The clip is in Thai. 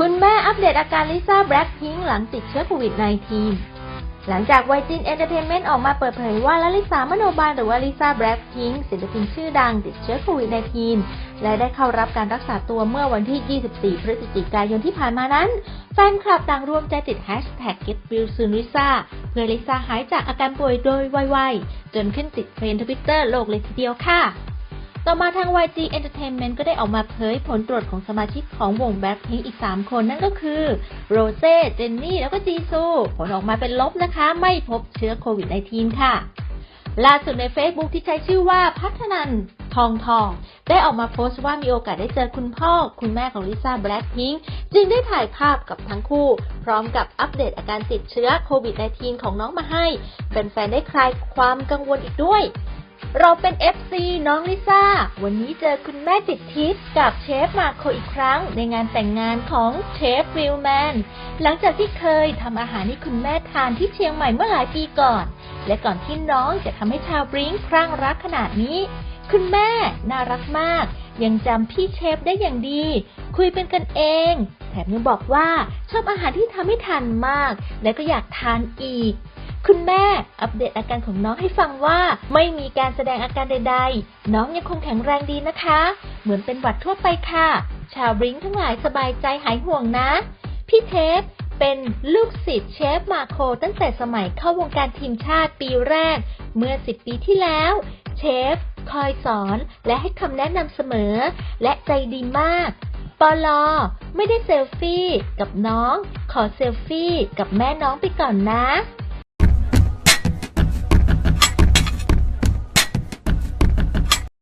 คุณแม่อัปเดตอาการลิซ่าแบล็คพิงหลังติดเชื้อโควิด -19 หลังจากไวจินเอนเตอร์เทนเมนต์ออกมาเปิดเผยว่าลลิสามโนบาลหรือว่าลิซ่าแบล็คพิงศิลปินชื่อดังติดเชื้อโควิด -19 และได้เข้ารับการรักษาตัวเมื่อวันที่ 24 พฤศจิกายนที่ผ่านมานั้น แฟนคลับต่างร่วมใจติดแฮชแท็ก Get Well Soon Lisa เพื่อลิซ่าหายจากอาการป่วยโดยไวๆจนขึ้นติดเทรนด์ทวิตเตอร์โลกเลยทีเดียวค่ะ ต่อมาทาง YG Entertainment ก็ได้ออกมาเผยผลตรวจของสมาชิกของวง Blackpink อีก 3 คนนั่นก็คือโรเซ่เจนนี่ แล้วก็จีซู ผลออกมาเป็นลบนะคะ ไม่พบเชื้อโควิด -19 ค่ะ ล่าสุดใน Facebook ที่ใช้ชื่อว่าพัฒนันทองทอง ได้ออกมาโพสต์ว่ามีโอกาสได้เจอคุณพ่อ คุณแม่ของลิซ่าแบล็คพิงค์จึงได้ถ่ายภาพกับทั้งคู่ พร้อมกับอัปเดตอาการติดเชื้อโควิด -19 ของน้องมาให้ แฟนๆ ได้คลายความกังวลอีกด้วย เราเป็น FC น้องลิซ่า วันนี้เจอคุณแม่ติดทิศกับเชฟมาโคอีกครั้ง ในงานแต่งงานของเชฟวิลแมน หลังจากที่เคยทำอาหารให้คุณแม่ทานที่เชียงใหม่เมื่อหลายปีก่อน และก่อนที่น้องจะทำให้ชาวบริงคลั่งรักขนาดนี้ คุณแม่น่ารักมาก ยังจำพี่เชฟได้อย่างดี คุยเป็นกันเอง แถมยังบอกว่าชอบอาหารที่ทำให้ทานมาก และก็อยากทานอีก คุณแม่อัปเดตอาการของน้องให้ฟังว่าไม่มีการแสดงอาการใด ๆ น้องยังคงแข็งแรงดีนะคะ เหมือนเป็นหวัดทั่วไปค่ะ ชาวบริงทั้งหลายสบายใจหายห่วงนะ พี่เทปเป็นลูกศิษย์เชฟมาโคตั้งแต่สมัยเข้าวงการทีมชาติปีแรก เมื่อ 10 ปีที่แล้ว เชฟ คอยสอนและให้คำแนะนำเสมอ และใจดีมากปอลอไม่ได้เซลฟี่กับน้อง ขอเซลฟี่กับแม่น้องไปก่อนนะ